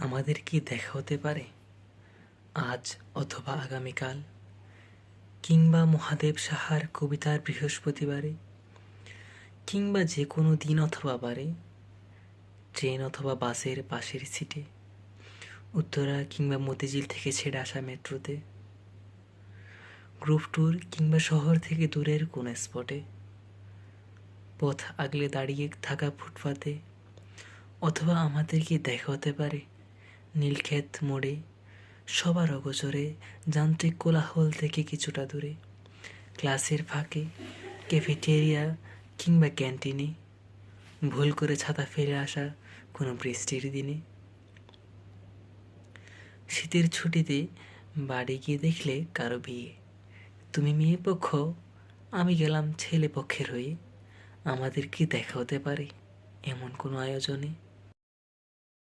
আমাদের কি দেখা হতে পারে? আজ অথবা আগামীকাল? কিংবা মহাদেব সাহার কবিতার বৃহস্পতিবারে? কিংবা যে কোনো দিন অথবা বারে? ট্রেন অথবা বাসের পাশের সিটে? উত্তরা কিংবা মতিঝিল থেকে ছেড়ে আসা মেট্রোতে? গ্রুপ ট্যুর কিংবা শহর থেকে দূরের কোনো স্পটে? পথ আগলে দাঁড়িয়ে থাকা ফুটপাতে? অথবা আমাদের কি দেখা হতে পারে? নীলক্ষেত মোড়ে, সবার অগোচরে যান্ত্রিক কোলাহল থেকে কিছুটা দূরে। ক্লাসের ফাঁকে ক্যাফেটেরিয়া কিংবা ক্যান্টিনে ভুল করে ছাতা ফেলে আসা কোনো বৃষ্টির দিনে। শীতের ছুটিতে বাড়ি গিয়ে দেখলে কারও বিয়ে। তুমি মেয়ে পক্ষ, আমি গেলাম ছেলে পক্ষের হয়ে। আমাদের কি দেখা হতে পারে এমন কোনো আয়োজনে?